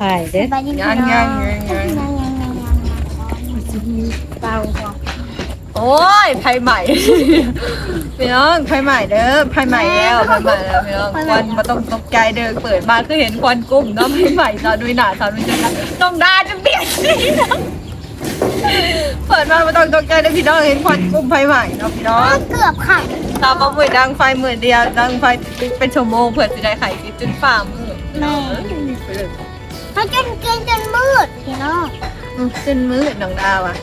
ถ่ายเด้อสบายดีพี่น้ยังยังยังยังยังยังยังยังเบาพอโอ้ยไพ่ใหม่ พี่น้องไพ่ใหม่เด้อไพ่ใหม่แล้วไพ่ใหม่แล้วพี่น้องควันมาต้องตกใจเด้อเปิดมาคือเห็นควันกุ้มเนาะไพ่ใหม่ตอนด้วยหนาตอนด้วยจังน้องดาจะเปลี่ยนสีเนะเปิดมาม่ต้องตกใจเด้อพี่น้องเห็นควันกุ้มไพ่ใหม่เนาะพี่น้องเกือบขังตามมาเปิดดังไฟหมื่นเดียวดังไฟเป็นชั่วโมงเผื่อจะได้ไข่ติดจนฝ่ามือแม่ เขาจนเกินจนมืดพี่น้องอืมจนมืดน้องดาวอะ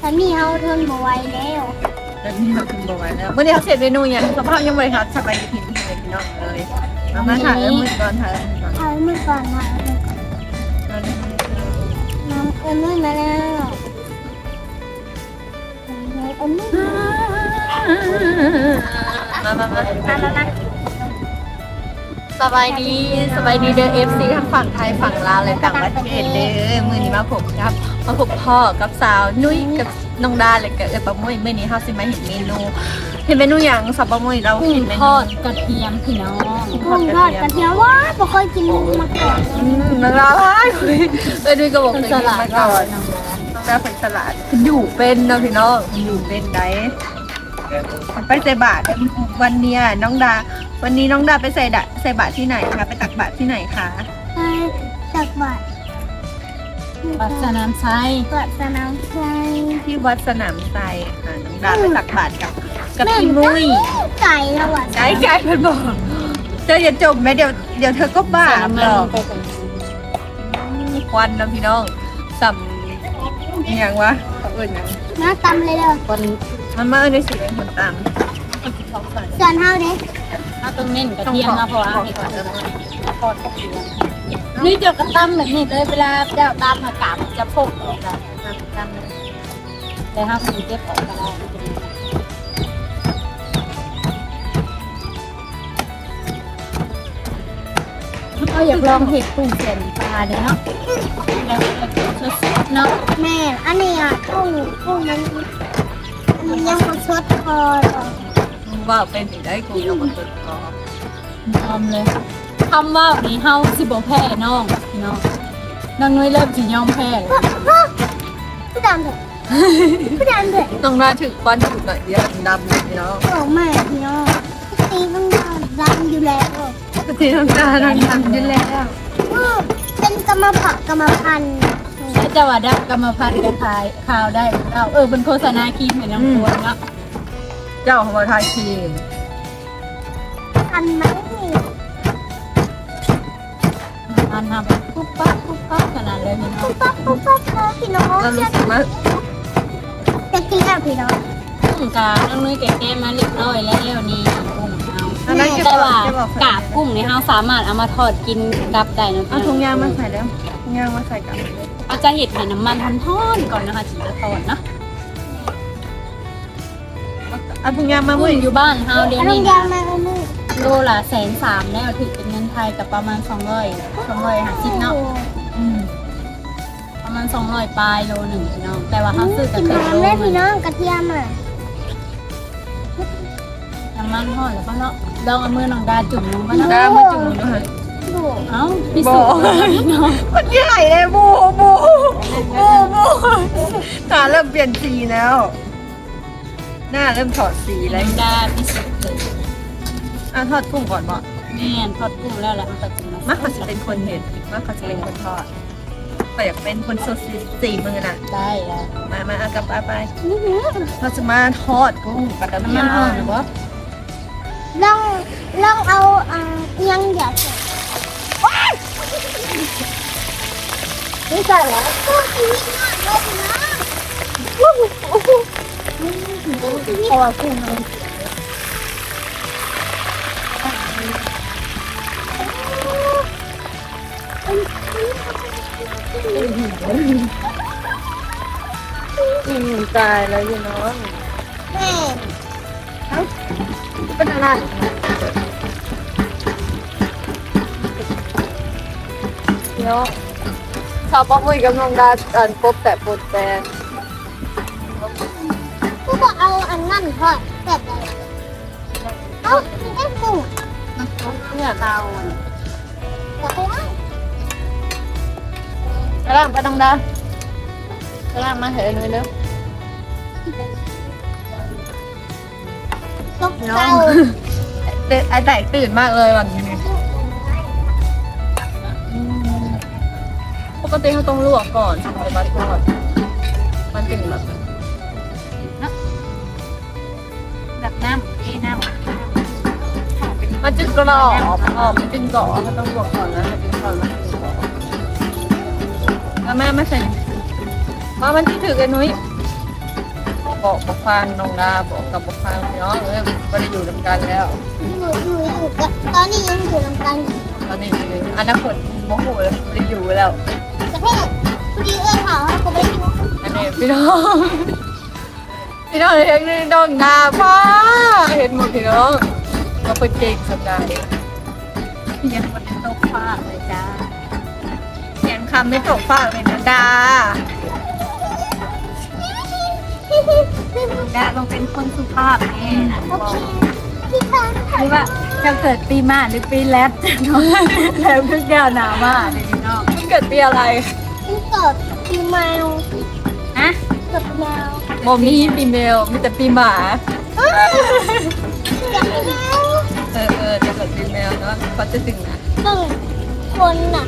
ตอนนี้เขาทนบ่ไหวแล้วแล้วนี่เราคุณบอกไว้แล้วเมื่อนี้เขาเสร็จเมนูอย่างสภาพยังไม่ครับสบายดีพิมพ์เลยพี่น้องเลยมามาถ่ายแล้วมือก่อนถ่ายแล้วมือก่อนเอามือก่อนค่ะน้ำเอ็มมือมาแล้วเอ็มมือมามามามาแล้วนะ สบายดีสบายดีเด้อเอฟซีทั้งฝั่งไทยฝั่งลาวและต่างประเทศเด้อมือนี้มาผมครับมาพบพ่อกับสาวนุ้ยกับน้องดาเลยกับเออปะมุ้ยมื่อนี้เขาสิมาเห็นเมนูเห็นเมนูอย่างสับปะมุ้ยเรากุ้งเห็นเมทนูอดกระเทียมพี่น้องกุ้งทอดกระเทียมว้าบ่เคยกินมาก่อนอืมน้องดาว้ายเออดูกระบอกเป็นเคยสกินลัดมาเราก่อนน้องนะน้องดาเป็นสลัดอยู่เป็นเนาะพี่น้องอยู่เป็นได ไปใส่บาตรวันเนี้ยน้องดา วันนี้น้องดาไปใส่ดะใส่บาตรที่ไหนคะไปตักบาตรที่ไหนคะไปตักบาตรปัสสนามไซปัสสนามใจที่วัดสนามไทรค่ะน้องดาไปตักบาตรกับกับพี่มุ้ยไก่แล้วอะไก่ไก่เพิ่นบอกเธออย่าจมไหมเดี๋ยวเดี๋ยวเธอก็บาปน้ำหมัรนอกไปก่อนควันนะพี่น้องสำอหย่างวะเขาเอื่นหยังน้าตำเลยเด้อคน มันมาเอื่นในสีเป็นคนตามส่วนเฮาเด้ถ้าต้องเน้นกระเทียมนะเพราะว่าขอเห็ดขอเออทอดกระเทียมนี่เจะกระตั้มแบบนี้เลยเวลาเจ้าตามอากาศมันจะพุ่งออกแล้วตั้มแต่ถ้าคุณเก็บออกก็ได้เราอยากลองเห็ดกุ้งเส้นปลาเนี่ยเนาะแล้วสดๆเนาะแม่อันนี้อะกุ้งกุ้งมันมัน ยังบ่สดพอหรอกว่าเป็นถึงได้กูเอามาเปิดกอพร้อมเลยคำว่านี่เฮาสิบ่แพ้น้องพี่น้องน้องนุ้ยเริ่มสิยอมแพ้แล้วพี่ดำเถอะพี่ดำเถอะน้องดาถึงควันถูกหน่อยเดียวดำเลยพี่น้องโอ้แม่พี่น้องตีต้องดำอยู่แล้วที่น้องดาดำอยู่แล้วเป็นกรรมผักกรรมพันธุ์ ถ้าจะว่าดับกรรมพันธุ์กับทายข่าวได้เอาเออเป็นโฆษณาครีมเหมือนน้ำตัวเนาะเจ้าของเราทายครีมพันธุ์ไหมอันทำปุ๊บปั๊บปุ๊บปั๊บขนาดเลยพี่น้องปุ๊บปั๊บปุ๊บปั๊บเลยพี่น้องเรารู้สึกว่าจะกินอะพี่น้องกุ้งกาน้องนุ้ยแกะมาเรียบร้อยแล้วนี่กุ้งเอาอันนั้นจะแต่บอกว่าจะบอกกาบกุ้งนี่เฮาสามารถเอามาทอดกินกับได้นะเอาถุงยางมาใส่แล้วถุงยางมาใส่กันเอา จะเห็ดให้น้ำมันทอนๆก่อนนะคะถึงจะทอดเนาะเอาถุงยางมากุ้มุ้ยงอยู่บ้านเฮาเดี๋ยวอันนั้นี้นนะยางมาอันนี้โลละแสนสามแล้วถึงเป็นเงินไทยกับประมาณสองร้อยสองร้อยห้าสิบเนาะอืมประมาณสองร้อยปลายโลหนึ่งพี่น้องแต่ว่าเขาซื้อกิกันนเป็นโลน้ำได้เหมือพี่นน้องกระเทียมอะน้ำมันทอดแล้วก็เนาะลองเอามือน้องดาจุ่มลงก็เนาะดามาจุ่มด้วยดู เอ้าพิสูจน์เลยพี่น้องคนใหญ่เลยบูบูบูบูตาเริ่มเปลี่ยนสีแล้ว หน้าเริ่มถอดสีน้แล้วองดาพิสูจน์เลยอะทอดกุ้งก่อนบ่แม่นทอดกุ้งแล้วแหละมันก็จะมักเขาจะเป็นคนเห็ดมักเขาจะเป็นคนทอดแต่อยากเป็นคนโซซีสีมือน่ะ ได้แล้วมามาเอากลับไปไปนี่หือเราจะมาทอดกุ้งกับน้ำมันอ่อนหรือว่าลองลองเอาอ่าเอียงอย่าเสร็จว้ายนี่ใส่แล้วโอ้ยนี่มากเลยนะวู้วู้วู้นี่เพราะว่ากุ้งมันอืมตายแล้วพี่น้องแม่เป็นอะไร เนาะชาวป้ามุ้ยกับน้องดาอันปบแต่ปดแต่กูบอกเอาอันนั่นทอดแบบไหนเอ้าไม่ได้กุ้งเนี่ยเราแต่กูว่าล่างไปน้องดาไปล่างมาเถอะหน่อยเด้อตกน้อเตาง เด็กไอ้แตกตื่นมากเลยวันนี้ กติเขาต้องลวกก่อนถึงจะมาทอดมันถึงแบบแบบน้ำที่น้มันจึงกรอบอ๋อมันจึงกรอบเขาต้องลวกก่อนนะมันจึงกรอบมันจึงกรอบแล้วแม่ไม่ใส่มามันที่ถือกันนุ้ยบอกบอกฟังน้องดาบอกกับบอกฟังเนาะเออไม่ได้อยู่ด้วยกันแล้วอยู่อยู่อยู่กับตอนนี้ยังอยู่ลำกันอยู่ตอนนี้คืออนาคตโมโหแล้วไม่ได้อยู่แล้วกระ เทศพอดีเอื้อนเขาเขาไม่ได้อยู่อันนี้พี่น้องพี่น้องเห็นนี่น้องดาฟ้าเห็นหมดพี่น้องก็เป็นเก่งสัปดาห์นี้ยังมันตกฟ้าเลยจ้าเขียนคำไม่ตกฟากเลยนะดาดาต้องเป็นคนสุภาพแน่นะโอเคพี่คะหรือว่าจะเกิดปีมาหรือปีแรดเนาะแล้วทุกอย่างหนามาเลยพี่น้อง เกิดปีอะไรพี่เกิดปีแมวฮะเกิดแมวโมมีปีเมลมีแต่ปีหมาอยากให้แมวเออเออจะเกิดปีเมลเนาะเขาจะถึงนะตึงคนน่ะ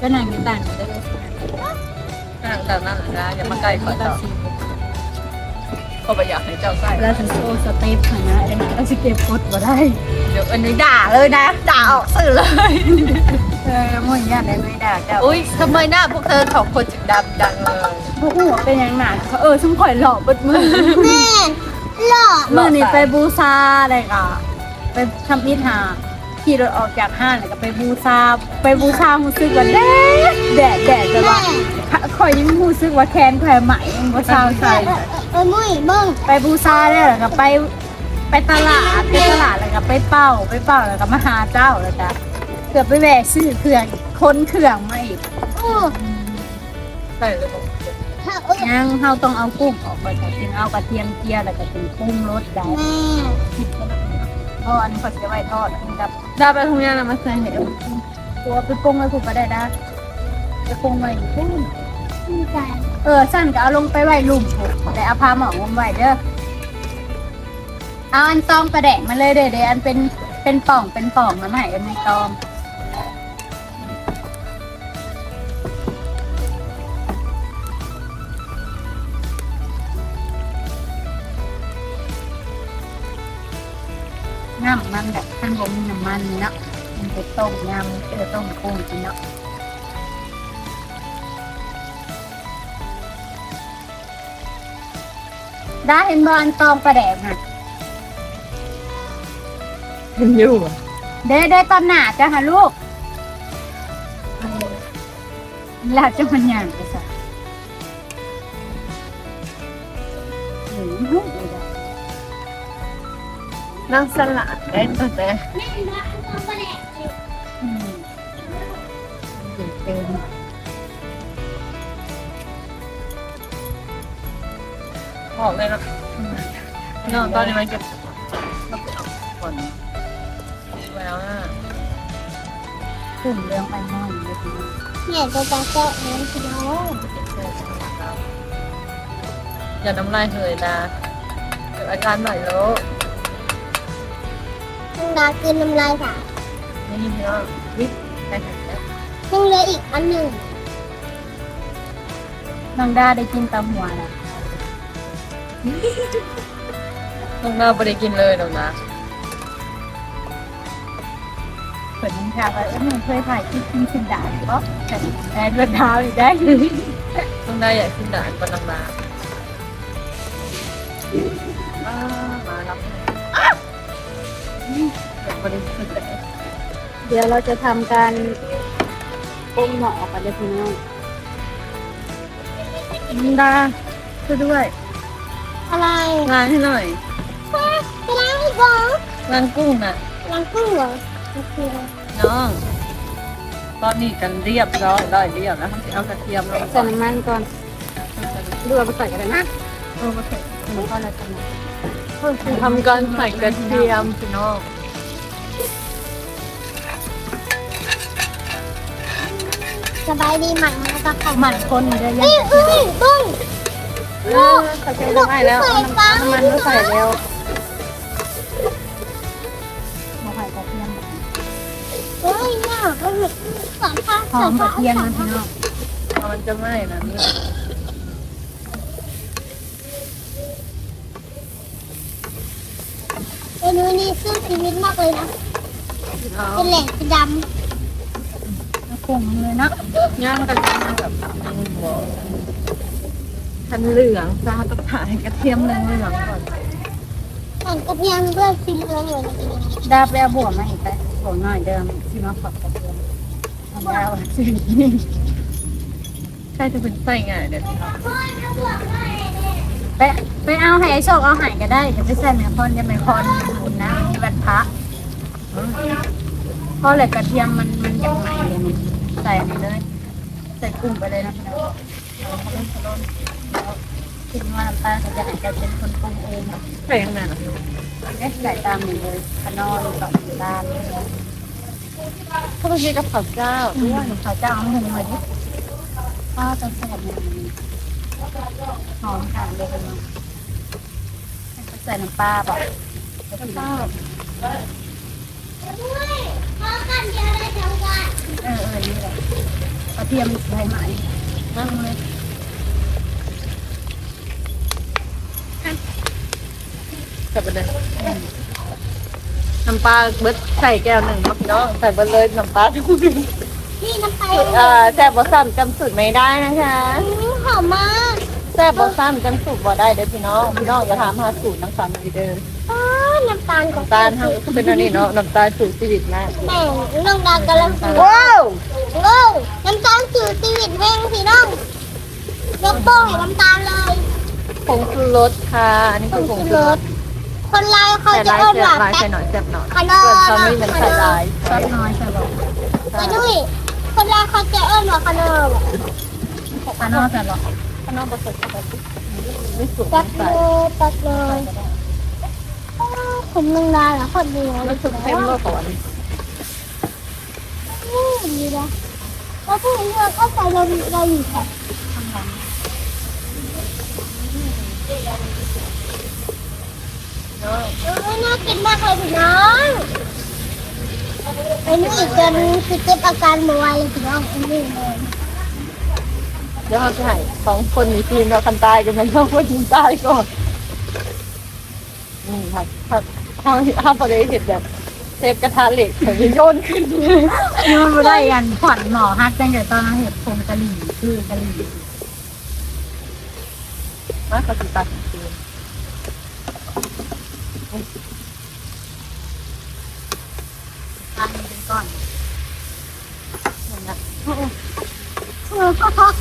ก็นางอยู่ต่างกันได้เลยนั่งแต่นั่นนะอย่ามาใกล้ขอเจ้าก็ไม่อยากให้เจ้าใกล้แล้วถึงโซสเต็ปหนะเอ็นก็จะเก็บกดมาได้ เดี๋ยวอันนี้ด่าเลยนะ ด่าออกสื่อเลย เออมุ่งยากได้ไม่ได้เจ้าอุ้ยทำไมหน้าพวกเธอสองคนจึงดำจังเลยพวกหัวเป็นยังหนาเขาเออชุ่มข่อยหล่อบดมือแม่หล่อเมื่อนี่ไปบูซาอะไรก่ะไปทำอิฐหา ขี่รถออกจากห้างแล้วก็ไปบูซาไปบูซามูซึกว่าแดดแดดแดดจะว่าข่อยยังมูซึกว่าแคนแผลใหม่ยังบูซาใส่อเออมุ้ยเบิ้งไปบูซาได้แล้วก็ไปไปตลาดไปตลาดแล้วก็ไปเป้าไปเป้าแล้วก็มาหาเจ้าแล้วจ้ะเกือบไปแหวกซื้อเครื่องคนเครื่องมาอีกใช่เลยผมถ้าเออยังเฮาต้องเอากุ้งออกไปจ้ะจึงเอากระเทียมเจียวแล้วก็ถึงปรุงรสได้ เพราะอันนี้เขาจะไว้ทอดกินกับด่าไปทุกอย่างนะมาใส่เห็ดตัวไปปรุงไว้ผูกก็ได้นะจะปรุงไว้อยู่ปุ้งดีใจเออสั้นก็เอาลงไปไว้ลุ่มผูกแต่เอาพาหมองมไว้เด้อเอาอันตองประแดกมาเลยเด้อเดี๋ยวอันเป็นเป็นป่องเป็นป่องมาใหม่อันในตอง มันแบบท่านผมมีน้ำมันเนาะมันไปต้มยำเออต้มกุ้งกินเนาะได้เห็นบอลตองประแดกค่ะมันอยู่เด้ได้ตอนหนาจ้ะค่ะลูกลาจะมันย่างไปซะโอ้โหดูได้นั่งสลัด ได้ตั้งแต่แม่นะต้องไปแหลกเลยอืมเต็มบอกเลยนะนองตอนนี้มันเก็บก่อนแล้วนะกลุ่มเรื่องไปน้อยเลยทีเดีนี่ยจะจะเจาะเงินพี่น้องอย่าน้ำลายเหยนะเกิดอาการหน่อยแล้ว มึงดากินน้ำลายสานี่พี่น้องวิทย์ใช่ใช่ใช่มึงเหลืออีกอันหนึ่งน้องดาได้กินตำหัวแล้วน้องดาวไม่ได้กินเลยหรอกนะเปิดนินทาว่าเอ้ยมึงเคยถ่ายคลิปกินสินดาหรือเปล่าแต่แต่เลือดเท้าอยู่ได้น้องดาวอยากกินหนานกว่าน้องดาวอ้ามารับ เดี๋ยวเราจะทำการปรุงหมอออกมาเลยพี่น้องน้องดาช่วยด้วยอะไรล้างให้หน่อยไปล้างอีกเหรอล้างกุ้งน่ะล้างกุ้งเหรอโอเคน้อง ตอนนี้กันเรียบร้อยร้อยเรียบแล้วเอากระเทียมลงใส่น้ำมันก่อนดูเอาไปใส่กันเลยนะ เออมาใส่มันก็เลยจะมาทำการใส่กระเทียมพี่น้องสบายดีหมันมาตะไคร้หมันคนเด้อยังนี่คือนี่ตุ้งเออใส่เกลือให้แล้วเอาน้ำน้ำมันก็ใส่แล้วมาไข่กระเทียมเฮ้ยเนี่ยก็หยุดสอนข้าวหอมกระเทียมนะพี่น้องมันจะไหม้นะนี่เนูนี้สู้ชีวิตมากเลยนะเอาเป็นแหล่งสีดแล้วปรุงเลยเนาะย่างกระเทียมแบบทันเหลืองจ้าต้องถ่ายกระเทียมเหลืองเหลืองก่อนำหั่นกระเทียมเพื่อชิมเลยเหมือนกันดาบแล้วบวกมาอีกไปบวกหน่อยเดิมที่มาฝักกระเทียมทำแล้วสิใช่จะเป็นไส้ง่ายเดี๋ยวนี้ไปไปเอาให้ไอ้โชคเอาใหายก็ได้จะไปใส่แมคอนจะแมคอนบุญนะมี วันพระเพราะอะไรกระเทียมมันมันยังใหม่เลยมันใส่ไปเลยใส่กุ้งไปเลยนะพี่น้องเอาเขาเล่นเขาเล่นแล้วคิดว่าน้ำตาลเขาจะให้จะเป็นคนปรุงเองใส่ยังไงล่ะเอ๊ะใส่ตามนี้เลยขนอนกับน้ำตาลถ้าไปกินกับข้าวเจ้าด้วยข้าวเจ้าเอาหุงมาดิข้าวจะแซ่บหอมค่ะเลยน้องให้เขาใส่น้ำปลาบอกน้ำปลา พอกันเดียวได้ทั้งวันเออเออนี่แหละกระเทียมใบใหม่นั่งเลยจับไปเลยน้ำปลาเบิดใส่แก้วหนึ่งครับพี่น้องใส่เบิดเลยน้ำปลาทุกคนนี่น้ำปลาเอ่อแซ่บบอซ้ำจำสูตรไม่ได้นะคะหอมมากแซ่บบอซ้ำจำสูตรบ่ได้เด้อพี่น้องพี่น้องอย่าถามหาสูตรน้ำตาลเลยเด้อ น้ำตาลของน้ำตาลทางก็เป็นอันนี้เนาะน้ำตาลสูตรชีวิตมากแม่น้องดาวกำลังสูว้าวโอ้น้ำตาลสูตรชีวิตแห้งพี่น้องยกโป้งให้น้ำตาลเลยผงชูรสค่ะอันนี้คือผงชูรสคนลายเขาใส่จะลายเอิ้นเสียว่าบลายแป๊ใส่บ หน่อยเสียบหน่อยขนอเกินตอนนี้มันใส่ลายซอสน้อยใส่บอกไปด้วยคนลายเขาจะเอิ้นว่าขนมขนอใส่บอกข้างนอกผสมกับไม่สุกตัดเลใส่ยตัดเลย ผมนึงนานแล้วคนเดียวแล้วสุกเต็มโลกก่อนนี่นะแล้วพวกนี้เราก็ใส่เราเราอยู่แค่ข้างหลังเออน่ากินมากเลยพี่น้องไอ้นี่จนคือเก็บอาการเมื่อวานเลยพี่น้องไอ้นี่เลยเดี๋ยวเราจะให้สองคนมีทีมเราคันตายกันมันต้องคนทีมตายก่อนนี่ครับ ถ้าถ้าถ้าพอได้เห็นแบบเทปกระทะเหล็กถึงจะโยนขึ้นเลยนี่มันไม่ได้กันผ่อนหมอฮักตั้งแต่ตอนนั้นเห็ดผงกะหรี่คือกะหรี่มากกว่าสิตัดจริงตั้งเป็นก้อนๆนะเออก็ท้อง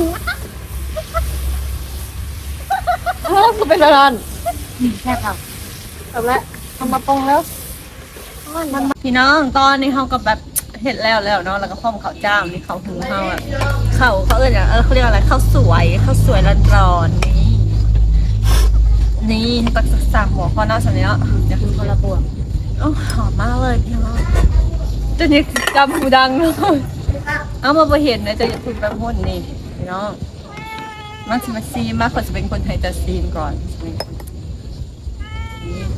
เออกูเป็นอะไรนอืมแค่เขาจบแล้ว ทำมาปรุงแล้วมันพี่น้องตอนนี้เขาก็แบบเห็ดแล้วแล้วเนาะแล้วก็ข้อมข้าวเจ้านี่เขาหุงข้าวอะข้าวเขาเอิ้นอย่างเออเขาเรียกอะไรข้าวสวยข้าวสวยร้อนๆนี่นี่ตักสักสามหัวข้อหน้าสันเนี้ยจะคือคนละบวงโอ้หอมมากเลยพี่น้องจะนี่จำหูดังเลยเอามาไปเห็นนะจะพูดแบบพูดนี่พี่น้องมาสิมาซีมมากคนจะเป็นคนไทยจะซีมก่อนนี่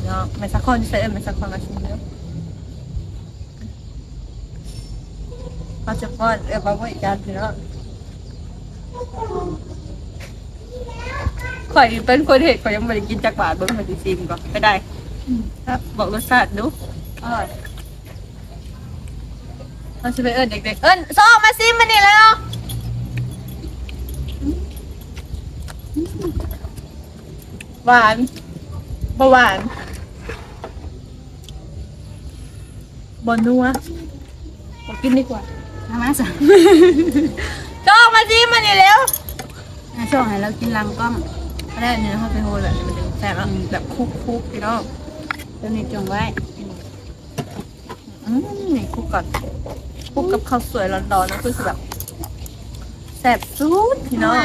เนาะไม่สักคนเซอร์ไม่สักคนมาซีมเนาะเขาจะป้อนเออมาบริการพี่น้องข่อยเป็นคนเห็ดข่อยยังไม่ได้กินจากบาทเบิ้งมาดิซิมก่อนไม่ได้ครับบอกรสชาติดูอร่อยเราจะไปเอิญเด็กๆ เอิญซอกมาซิมมานี่แล้วหวานบหวาน บนัวบอกกินดีกว่าทำไมสั่งจอกมาซิมานี่แล้วช่วงไหนเรากินลังกล้องไม่ได้เนื้อเข้าไปโหแบบมันจะแซ่บแล้วแบบคุกคุกๆพี่น้องตัวนี้จงไว้อืมนี่คุกก่อนคุกกับข้าวสวยร้อนๆนะคือแบบแซ่บสุดพี่น้อง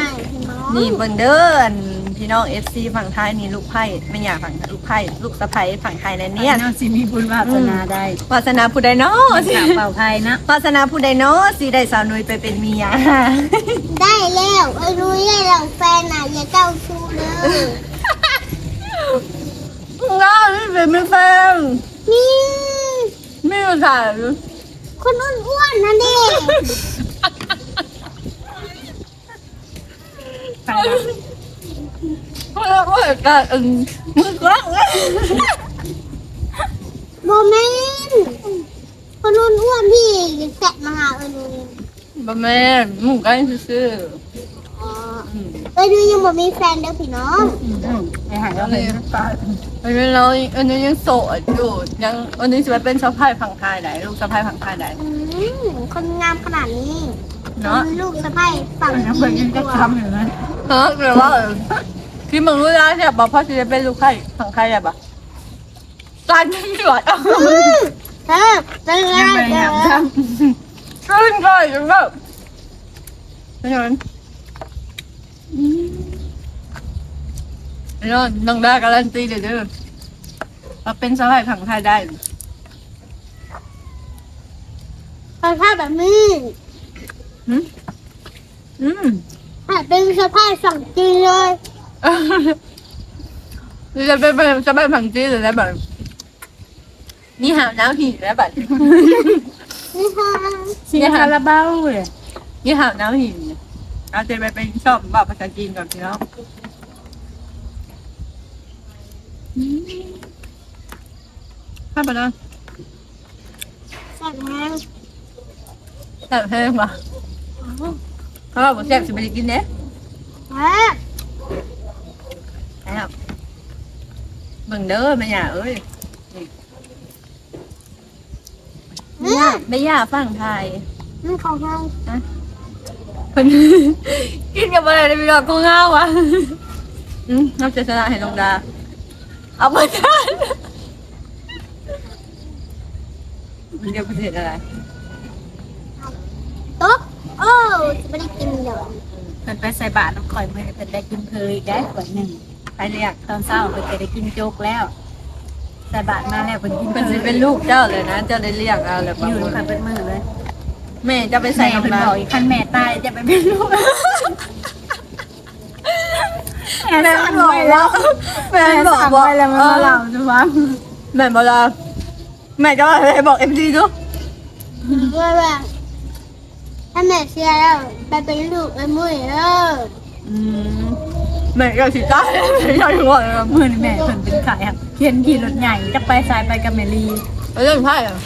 นี่เบิ่งเด้ออันพี่น้องเอฟซีฝั่งไทยนี่ลูกไพ่ไม่อยากฝั่งลูกไพ่ลูกสะใภ้ฝั่งไทยแล้วเนี่ย น้องสิมีบุญวาสนาได้วาสนาผู้ใดเนาะสาวเป่าไทยนะ วาสนาผู้ใดเนาะสิได้สาวนุยไปเป็นเมีย ได้แล้วไอ้นุ้ยได้แล้วแฟนน่ะอย่าเจ้าชู้เลยง้าวนี่เป็นไม่แฟนนี่ไม่รู้จักคนอ้วนๆนั่นดิฟัง นะเพราะว่าก็อึงมือกล้องโมเมนต์คนอ้วนพี่แสะมาหาไอ้นุ้ยบะแม่นหมูกันซื่ออ๋อไอ้นุ้ยยังบ่มีแฟนเด้อพี่น้องอืมไปหาเราเลยนะป้าๆอันเราอันนี้ยังโสดอยู่ยังอันนี้จะไปเป็นสะใภ้ฝั่งไทยไหนลูกสะใภ้ฝั่งไทยไหนคนงามขนาดนี้ เนาะป็ลูกสะใภ้ฝั่งน้ำเพิ่งยังจะทำอยู่นะเออแต่ว่าที่มึงรู้แล้วเนี่ยบอกพ่อจะเป็นลูกไข่ฝั่งไทยอะปะตายไม่หลอดอะอืมเธอเป็นไงยังไม่เธยังอทขึ้นก่อนจังแบบไม่ใช่มันน้องน้องได้การันตีเดี๋ยวเด้อเราเป็นสะใภ้ฝั่งไทยได้สภาพแบบนี้ อืมอืมอาจเป็นสภาพฝั่งจีนเลยจะเป็นจะเป็นฝั่งจีนหรืออะไรแบบนี่หาวน้ำผีแล้วแบบ นี่ค่ะำเสียคาราบาวเลยนี่หาวน้ำผีเอาจะไปเป็นชอบบอกภาษาจีนก่อนพี่น้องข้าไปแล้วแซ่บมากแซ่บแห้งว่ะ เขาบอกว่าแซ่บสิไปกินเนี้ยแซ่บแซ่บเบิ่งเด้อแม่ย่าเอ้ยนี่แม่ย่าฟังไทยนี่ของเราเพิ่นกินกับอะไรในพี่น้องกูง่าวะอืมน้ำเจษนาเห็นลงดา เอาไปทานมันเรียกประเทศอะไรโต๊ะ โอ้จะไม่ได้กินเดี๋ยวเพิ่นไปใส่บาตรน้ำข่อยเมื่อเพิ่นได้กินเพลอีกได้ขวดหนึ่งใครเรียกตอนเช้าเพิ่นจะได้กินโจ๊กแล้วใส่บาตรมาแล้วเพิ่นกินเพเป็นลสิเป็นลูกเจ้าเลยนะ เจ้าได้เรียกเอาเลยอยู่ด้วยกันเป็นมือเลยแม่จะไปใส่ใส่กับเพิ่นเราบอกอีกคันแม่ตายจะไปเป็นลูกแม่บอกว่าแม่แม่บอกสั่งว่าไว้แล้วมันมาเล่าจะฟังแม่บอกว่าแม่จะว่าอะไรบอกเอ็มดีดูเมื่อแบบ ถ้าแม่เสียแล้วไปเป็นลูกไอ้มุ้ยเอออืมแม่ก็สิตายแม่ยังว่าเลยมือนี่แม่เพิ่นเป็นขายครับเขียนขี่รถใหญ่จะไปสายไปกับเมลีเรื่องไพ่อะ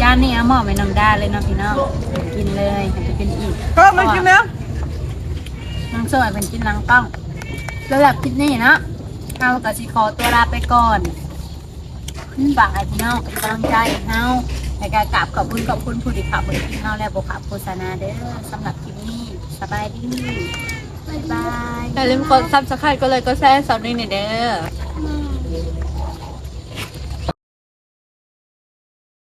จานนี้เอาหม้อไปน้องดาเลยเนาะพี่น้องกินเลยมันจะเป็นอีกก็มันกินไหมน้องสวยเป็นกินหลังกล้องสำหรับคลิปนี้เนาะเอากับสิขอตัวลาไปก่อน ขึ้นบางไอ้พี่น้องเป็นกำลังใจเฮาในการกราบขอบคุณขอบคุณผู้ที่ขับบริการเฮาและบุคคลโฆษณาเด้อสำหรับคลิปนี้สบายดีบ๊ายบายอย่าลืมกดซับสไครต์ก็เลยก็แชร์สาวนี่หน่อยเด้อ